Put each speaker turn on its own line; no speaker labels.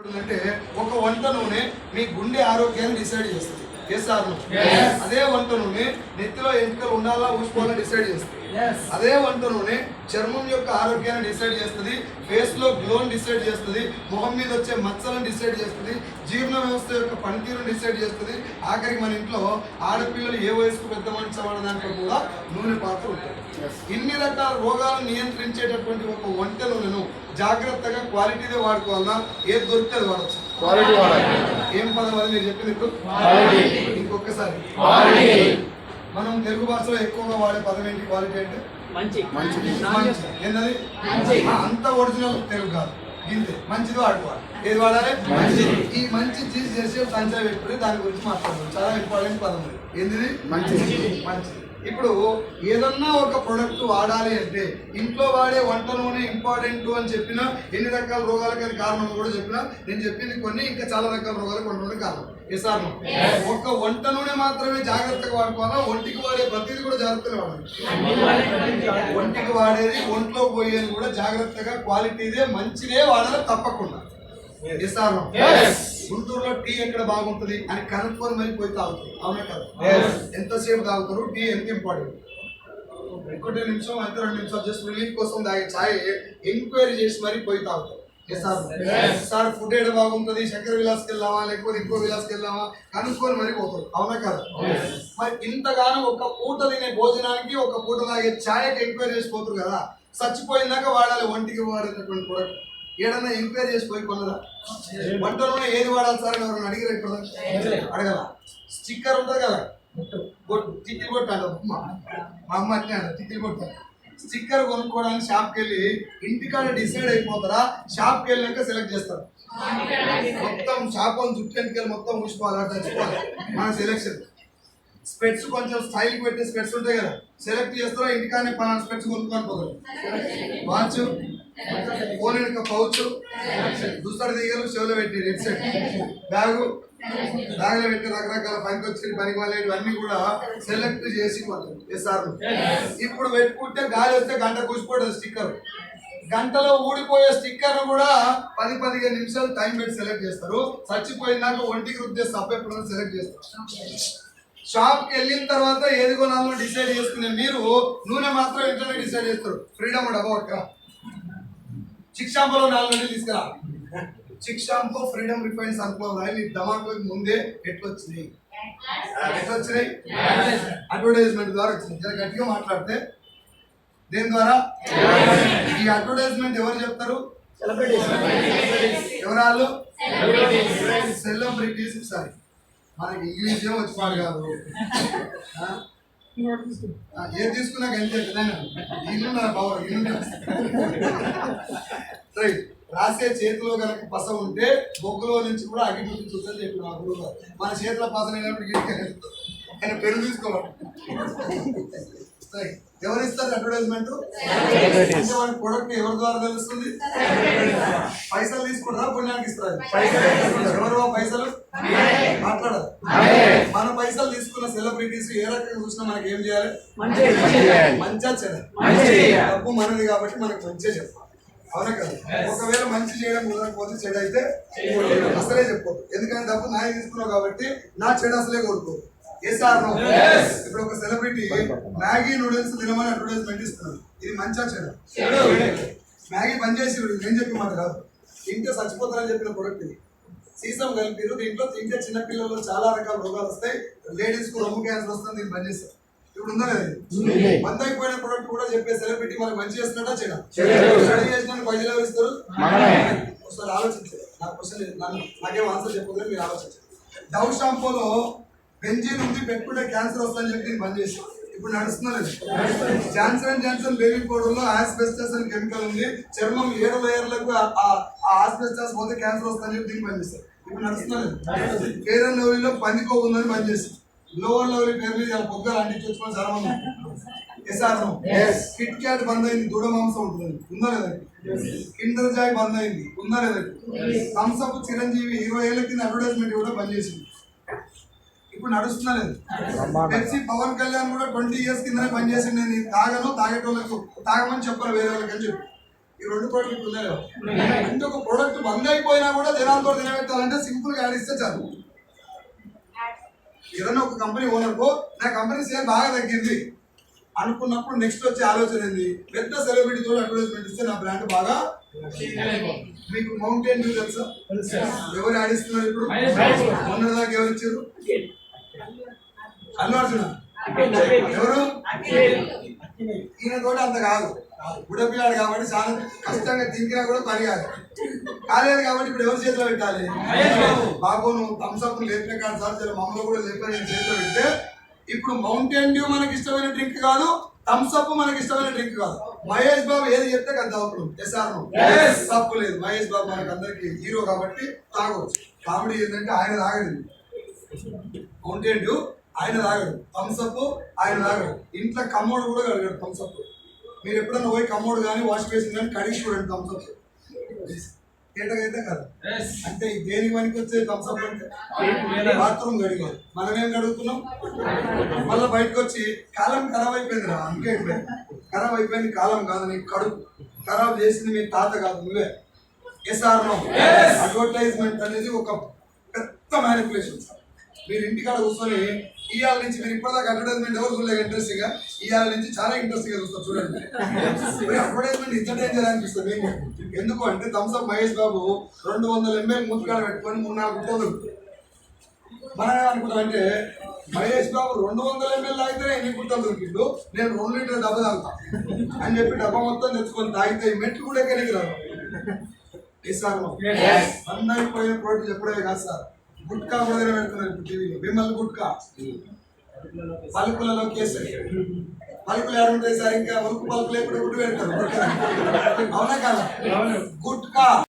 అంటే ఒక వంట నూనె మీ గుండె ఆరోగ్యాన్ని డిసైడ్ చేస్తుంది. ఎస్ ఆర్ అదే వంట నూనె నెత్తిలో ఎంపికలు ఉండాలా ఊసుకోవాలని డిసైడ్ చేస్తుంది. అదే వంట నూనె చర్మం యొక్క ఆరోగ్యాన్ని డిసైడ్ చేస్తుంది ఫేస్లో గ్లోని డిసైడ్ చేస్తుంది మొహం మీద వచ్చే మచ్చలను డిసైడ్ చేస్తుంది జీర్ణ వ్యవస్థ యొక్క పనితీరును డిసైడ్ చేస్తుంది. ఆఖరికి మన ఇంట్లో ఆడపిల్లలు ఏ వయసుకు పెద్ద మనిషి అవ్వడం దాంట్లో కూడా నూనె పాత్ర ఉంటుంది. ఇన్ని రకాల రోగాలను నియంత్రించేటటువంటి ఒక వంట నూనెను జాగ్రత్తగా క్వాలిటీదే వాడుకోవాలన్నా ఏది దొరికితే అది వాడచ్చు.
క్వాలిటీ వాడాలి.
ఏం పదం అది మీరు చెప్పింది ఇప్పుడు? ఇంకొకసారి.
క్వాలిటీ.
మనం తెలుగు భాషలో ఎక్కువగా వాడే పదం ఏంటి? క్వాలిటీ అంటే?
మంచి.
మంచిది.
మంచి. ఏంటది? ఆ, అంత ఒరిజినల్ తెలుగు కాదు. ఇంతే మంచిది వాడుకోవాలి. ఏది వాడాలి?
మంచిది.
ఈ మంచి చీజ్ చేసే సంచా పెట్టుకుని దాని గురించి మాట్లాడదాం చాలా ఇంపార్టెంట్ పదం ఇది ఏంటిది?
మంచిది.
మంచిది. ఇప్పుడు ఏదన్నా ఒక ప్రొడక్ట్ వాడాలి అంటే ఇంట్లో వాడే వంట నూనె ఇంపార్టెంట్ అని చెప్పినా ఎన్ని రకాల రోగాలకని కారణం కూడా చెప్పినా నేను చెప్పింది కొన్ని ఇంకా చాలా రకాల రోగాలకు వంట నూనె కారణం. ఎస్ ఆర్ నో ఒక్క వంట నూనె మాత్రమే జాగ్రత్తగా వాడుకోవాలా? ఒంటికి వాడే ప్రతిదీ కూడా జాగ్రత్తగా వాడాలి. ఒంటికి వాడేది ఒంట్లో పోయేది కూడా జాగ్రత్తగా క్వాలిటీదే మంచిదే వాడాలి తప్పకుండా. ఎస్ ఆర్ నో గుంటూరులో టీ ఎక్కడ బాగుంటుంది అని కనుక్కొని మరి పోయి తాగుతారు. అవునా కదా? ఎంతసేపు తాగుతారు? టీ ఎంత ఇంపార్టెంట్? ఒకటి నిమిషం అయితే రెండు నిమిషాలు జస్ట్ రిలీఫ్ కోసం తాగే ఛాయ్ ఎంక్వైరీ చేసి మరి పోయి తాగుతారు. సార్ సార్ ఫుడ్ ఏడ బాగుంటుంది? శంకర విలాస్కి వెళ్దామా లేకపోతే ఇంకో విలాస్కి వెళ్దామా కనుక్కొని మరి పోతారు. అవునా కదా? మరి ఇంతగానో ఒక పూట తినే భోజనానికి ఒక పూట తాగే ఛాయకి ఎంక్వైరీ చేసి పోతారు కదా? చచ్చిపోయిందాక వాడాలి ఒంటికి వాడేటటువంటి ప్రొడక్ట్ ఏడన్నా ఎంక్వైరీ చేసి పోయి కొనరా? వంటలోనే ఏది వాడాలి సార్ అని ఎవరైనా అడిగిరా ఇప్పుడు? అడగల. స్టిక్కర్ ఉంటుంది కదా? టిక్కిల్ బొట్టు అంట మా అమ్మ అట్లే అంట టిక్కిల్ బొట్టు స్టిక్కర్ కొనుక్కోవడానికి షాప్కి వెళ్ళి ఇంటికాడ డిసైడ్ అయిపోతారా? షాప్కి వెళ్ళాక సెలెక్ట్ చేస్తారు. మొత్తం షాప్ అని చుట్టెంటికి మొత్తం ఊసిపోవాలి మన సెలెక్షన్ స్పెట్స్ కొంచెం స్టైల్ పెట్టే స్పెట్స్ ఉంటాయి కదా. సెలెక్ట్ చేస్తారా? ఇంటికానే పలానా స్పెట్స్ కొనుక్కొని పోతారు. వాచ్ ఫోన్ వెనుక పౌచ్ దుస్తడి దిగలు చెవులో పెట్టి హెడ్ సెట్ బ్యాగు బ్యాగ్లో పెట్టి రకరకాల పనికి వచ్చి పనికి వాళ్ళు ఇవన్నీ కూడా సెలెక్ట్ చేసి కొంటారు ఎస్ఆర్ ఇప్పుడు పెట్టుకుంటే గాలి వస్తే గంట కూసిపోతుంది స్టిక్కర్ గంటలో ఊడిపోయే స్టిక్కర్ కూడా పది పదిహేను నిమిషాలు టైం పెట్టి సెలెక్ట్ చేస్తారు. చచ్చిపోయినాక ఒంటికి రుద్దే సబ్బు ఎప్పుడైనా సెలెక్ట్ చేస్తారు. షాప్కి వెళ్ళిన తర్వాత ఏది కొనాలో డిసైడ్ చేసుకునే మీరు నూనె మాత్రం ఇంట్లోనే డిసైడ్ చేస్తారు? ఫ్రీడమ్ అబౌట్ చిక్ షాంపూలో నాలుగు నుండి తీసుకురా. Chik shampoo Freedom refine sunflower oil ఈ ధమాకులకు ముందే ఎట్లా వచ్చినాయి ఎట్లా వచ్చినాయి అడ్వర్టైజ్మెంట్ ద్వారా వచ్చినాయి. జర గట్టిగా మాట్లాడితే దేని ద్వారా? ఈ అడ్వర్టైజ్మెంట్ ఎవరు చెప్తారు? ఎవరాలు సెలబ్రిటీస్ సారీ మనకి ఇంగ్లీష్ ఏం వచ్చి పాడు కాదు. ఏది తీసుకున్నాక ఎంత ఇల్లు నా పవర్ ఇల్లు రైట్ రాసే చేతిలో కనుక పస ఉంటే బొగ్గులో నుంచి కూడా అగ్గి చూస్తుందని చెప్పి నా గురువు గారు. మన చేతిలో పస లేనప్పుడు ఆయన పెరుగు తీసుకోవాలి. రైట్ ఎవరు ఇస్తారు అడ్వర్టైజ్మెంట్ వాడి ప్రొడక్ట్ ఎవరి ద్వారా తెలుస్తుంది? పైసలు తీసుకుంటారా? పుణ్యానికి ఇస్తారు? ఎవరు పైసలు? మాట్లాడరు మన పైసలు తీసుకున్న సెలబ్రిటీస్ ఏ రకంగా చూసినా మనకి ఏం చేయాలి? మంచిగా చేయాలి. డబ్బు మనది కాబట్టి మనకు మంచిగా చెప్పాలి. అవునా కదా? ఒకవేళ మంచి చేయడం కుదరకపోతే చెడు అయితే అసలే చెప్పదు ఎందుకంటే డబ్బు నాయ తీసుకున్నావు కాబట్టి నా చెడు అసలే కోరుకోదు. ఇప్పుడు ఒక సెలబ్రిటీ మ్యాగీ నూడిల్స్ తినమని అడ్వర్టైజ్మెంట్ ఇస్తున్నారు. ఇది మంచిగా చెడు మ్యాగీ బంద్ చేసి నేను చెప్పి మాట కాదు. తింటే చచ్చిపోతారని చెప్పిన ప్రొడక్ట్ ఇది. సీసం కలిపిరు దీంట్లో తింటే చిన్న పిల్లల్లో చాలా రకాల రోగాలు వస్తాయి. లేడీస్కు రొమ్ము క్యాన్సర్ వస్తుంది దీన్ని బంద్ చేస్తారు ఇప్పుడు ఉందా లేదా? బంద్ అయిపోయిన ప్రొడక్ట్ కూడా చెప్పే సెలబ్రిటీ మనకు మంచి చేస్తున్నాడా చెడా? చెడు. చేసిన పైసలు ఇస్తారు? ఒకసారి ఆలోచించారు నా క్వశ్చన్ నన్ను నాకేం ఆన్సర్ చెప్పదు మీరు ఆలోచించారు డవ్ షాంపూలో బెంజిన్ ఉంది పెట్టుకుంటే క్యాన్సర్ వస్తుందని చెప్పి బంద్ చేసి ఇప్పుడు నడుస్తున్నా లేదు. జాన్సన్ అండ్ జాన్సన్ బేబీ పౌడర్లో ఆస్బెస్టస్ అని కెమికల్ ఉంది. చర్మం ఏడు లేయర్లకు ఆ- ఆస్బెస్టస్ పోతే క్యాన్సర్ వస్తుందని చెప్పి దీన్ని బంద్ చేస్తారు ఇప్పుడు నడుస్తున్నా లేదు. ఫేర్ అండ్ లవ్లీలో పందికో ఉందని బంద్ చేసి లోవర్ లవ్లీ పేరు మీద పొద్దులు అంటించుకొని చాలా మంది ఎస్ఆర్ కిట్ క్యాట్ బంద్ అయింది దూడ మాంసం ఉంటుంది ఉందా లేదా? కిండర్ జాయ్ బంద్ అయింది. ఉందా లేదా? థమ్స్అప్ చిరంజీవి ఇరవై ఏళ్ళ కింద అడ్వర్టైజ్మెంట్ కూడా బంద్ చేసింది. ఇప్పుడు నడుస్తున్నా లేదు. పెప్సీ పవన్ కళ్యాణ్ కూడా ట్వంటీ ఇయర్స్ కిందనే చేసింది నేను తాగను తాగేటోళ్ళకు తాగమని చెప్పరు వేరే వాళ్ళకి అని చెప్పి. ఈ రెండు ప్రోడక్ట్ ఉన్నాయో అంటే ఒక ప్రోడక్ట్ బంద్ అయిపోయినా కూడా జనాలతో నిలబెట్టాలంటే సింపుల్గా యాడ్ ఇస్తే చాలు. ఏదైనా ఒక కంపెనీ ఓనర్కో నా కంపెనీ షేర్ బాగా తగ్గింది. అనుకున్నప్పుడు నెక్స్ట్ వచ్చే ఆలోచన ఏంది? పెద్ద సెలబ్రిటీతో అడ్వర్టైజ్మెంట్ ఇస్తే నా బ్రాండ్ బాగా మీకు మౌంటైన్ డ్యూ తెలుసా? ఎవరు ఆడిస్తున్నారు ఇప్పుడు? మొన్న దాకా ఎవరు ఇచ్చారు? అల్లు అర్జున ఎవరు? ఈయన తోటి అంత కాదు. బుడపిల్లాడు కాబట్టి చాలా కష్టంగా తిరిగినా కూడా పని కాదు. కాలేదు కాబట్టి ఇప్పుడు ఎవరి చేతిలో పెట్టాలి? బాబు. నువ్వు థమ్స్అప్ లేపిన కాదు సార్ చాలా మమ్మల్ని కూడా లేపిన నేను చేతిలో పెడితే ఇప్పుడు మౌంటైన్ డ్యూ మనకి ఇష్టమైన డ్రింక్ కాదు థమ్స్అప్ మనకి ఇష్టమైన డ్రింక్ కాదు. మహేష్ బాబు ఏది చెప్తే కదా తాగుతున్నాం ఎస్ఆర్ తప్పు లేదు. మహేష్ బాబు మనకి అందరికి హీరో కాబట్టి తాగవచ్చు కామెడీ ఏంటంటే ఆయన తాగడు మౌంటైన్ డ్యూ ఆయన తాగడు థమ్స్అప్ ఆయన తాగడు ఇంట్లో కమ్మోడు కూడా కడగడు థమ్స్అప్ మీరు ఎప్పుడైనా పోయి కమ్మోడు కానీ వాష్ బేసిన్ కానీ కడిగి చూడండి థమ్స్అప్ ఏంటకైతే కదా. అంటే ఈ దేనికి పనికి వచ్చే థమ్స్అప్ అంటే? బాత్రూమ్ కడిగారు మనం ఏం కడుగుతున్నాం? మళ్ళీ బయటకు వచ్చి కాలం ఖరాబ్ అయిపోయింది రా అందుకే అయిపోయింది ఖరాబ్ అయిపోయింది కాలం కాదు నీకు కడుపు. ఖరాబ్ చేసింది మీ తాత కాదు నువ్వే. ఎస్ఆర్ అడ్వర్టైజ్మెంట్ అనేది ఒక పెద్ద మ్యానిపులేషన్ సార్. మీరు ఇంటికాడ కూర్చొని ఇవాళ నుంచి మీరు ఇప్పటిదాకా అడ్వర్టైజ్మెంట్ ఎవరు చూడలేదు ఇంట్రెస్టింగ్గా? ఇవాళ నుంచి చాలా ఇంట్రెస్టింగ్గా చూస్తారు చూడండి. అడ్వర్టైజ్మెంట్ ఇంత డేంజర్ అనిపిస్తుంది మీకు. ఎందుకు అంటే థమ్స్అప్ మహేష్ బాబు రెండు వందల ఎంఎల్ మూతికాడ పెట్టుకొని మూడు నాలుగు గుట్టలు మనం ఏమనుకుంటాం అంటే మహేష్ బాబు రెండు వందల ఎంఎల్ తాగితే ఎన్ని గుట్టలు దొరికిండు? నేను రెండు లీటర్ డబ్బా తాగుతా. అని చెప్పి డబ్బా మొత్తం తెచ్చుకొని తాగితే మెట్లు కూడా ఎక్కడికి రాదు ఏ సార్ అందరిపోయిన ప్రోడక్ట్ చెప్పడమే కాదు సార్. గుట్కా కూడా ఇప్పుడు టీవీలో. విమల్ గుట్కా. పలుకులలో కేసరి పలుకులు ఏడుంటాయి సార్ ఇంకా ఉలుకు పలుకులు ఎప్పుడు గుడ్డు పెడతారు? అవునా కదా? గుట్కా.